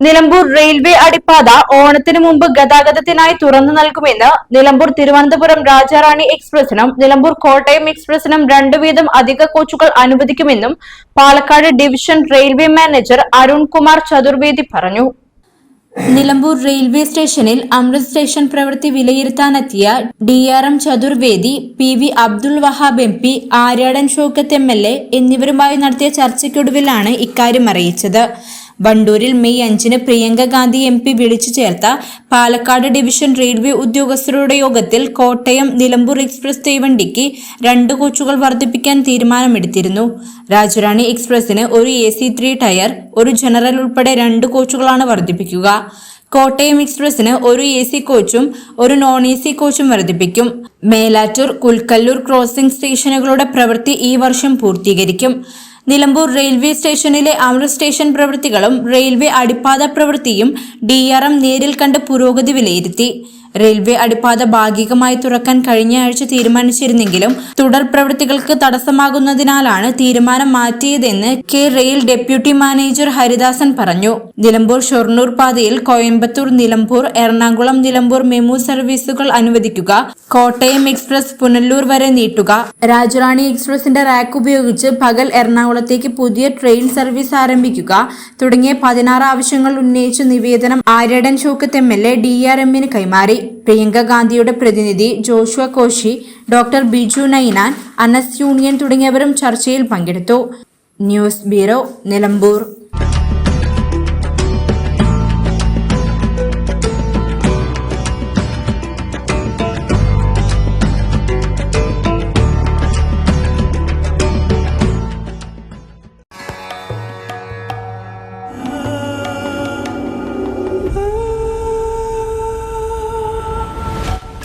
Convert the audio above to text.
Nilambur railway അടിപ്പാത ഓണത്തിന് മുമ്പ് ഗതാഗതത്തിനായി തുറന്നു നൽകുമെന്ന് നിലമ്പൂർ തിരുവനന്തപുരം രാജാറാണി എക്സ്പ്രസിനും നിലമ്പൂർ കോട്ടയം എക്സ്പ്രസിനും രണ്ടു വീതം അധിക കോച്ചുകൾ അനുവദിക്കുമെന്നും Palakkad division railway manager Arunkumar Chaturvedi പറഞ്ഞു. നിലമ്പൂർ റെയിൽവേ സ്റ്റേഷനിൽ അമൃത് സ്റ്റേഷൻ പ്രവൃത്തി വിലയിരുത്താനെത്തിയ D R M Chaturvedi P V Abdul Wahab M P Aryadan Shoukath M L A എന്നിവരുമായി നടത്തിയ ചർച്ചയ്ക്കൊടുവിലാണ് ഇക്കാര്യം അറിയിച്ചത്. വണ്ടൂരിൽ മെയ് അഞ്ചിന് പ്രിയങ്ക ഗാന്ധി എം പി വിളിച്ചു ചേർത്ത പാലക്കാട് ഡിവിഷൻ റെയിൽവേ ഉദ്യോഗസ്ഥരുടെ യോഗത്തിൽ കോട്ടയം നിലമ്പൂർ എക്സ്പ്രസ് തീവണ്ടിക്ക് രണ്ട് കോച്ചുകൾ വർദ്ധിപ്പിക്കാൻ തീരുമാനമെടുത്തിരുന്നു. രാജുറാണി എക്സ്പ്രസിന് ഒരു എ സി ത്രീ ടയർ ഒരു ജനറൽ ഉൾപ്പെടെ രണ്ട് കോച്ചുകളാണ് വർദ്ധിപ്പിക്കുക. കോട്ടയം എക്സ്പ്രസിന് ഒരു എ സി കോച്ചും ഒരു നോൺ എ സി കോച്ചും വർദ്ധിപ്പിക്കും. മേലാറ്റൂർ കുൽക്കല്ലൂർ ക്രോസിംഗ് സ്റ്റേഷനുകളുടെ പ്രവൃത്തി ഈ വർഷം പൂർത്തീകരിക്കും. നിലമ്പൂർ റെയിൽവേ സ്റ്റേഷനിലെ അമൃത് സ്റ്റേഷൻ പ്രവൃത്തികളും റെയിൽവേ അടിപ്പാത പ്രവൃത്തിയും ഡി ആർ എം നേരിൽ കണ്ട് പുരോഗതി വിലയിരുത്തി. റെയിൽവേ അടിപ്പാത ഭാഗികമായി തുറക്കാൻ കഴിഞ്ഞ ആഴ്ച തീരുമാനിച്ചിരുന്നെങ്കിലും തുടർ പ്രവൃത്തികൾക്ക് തടസ്സമാകുന്നതിനാലാണ് തീരുമാനം മാറ്റിയതെന്ന് K rail deputy manager Haridasan പറഞ്ഞു. നിലമ്പൂർ ഷൊർണൂർ പാതയിൽ കോയമ്പത്തൂർ നിലമ്പൂർ എറണാകുളം നിലമ്പൂർ മെമു സർവീസുകൾ അനുവദിക്കുക. കോട്ടയം എക്സ്പ്രസ് പുനല്ലൂർ വരെ നീട്ടുക. രാജറാണി എക്സ്പ്രസിന്റെ റാക്ക് ഉപയോഗിച്ച് പകൽ എറണാകുളത്തേക്ക് പുതിയ ട്രെയിൻ സർവീസ് ആരംഭിക്കുക. തുടങ്ങിയ പതിനാറ് ആവശ്യങ്ങൾ ഉന്നയിച്ച് നിവേദനം Aryadan Shoukath M L A D R എമ്മിന് കൈമാറി. പ്രിയങ്ക ഗാന്ധിയുടെ പ്രതിനിധി Joshua Koshy doctor Biju Nainan Anas union തുടങ്ങിയവരും ചർച്ചയിൽ പങ്കെടുത്തു. News bureau Nilambur.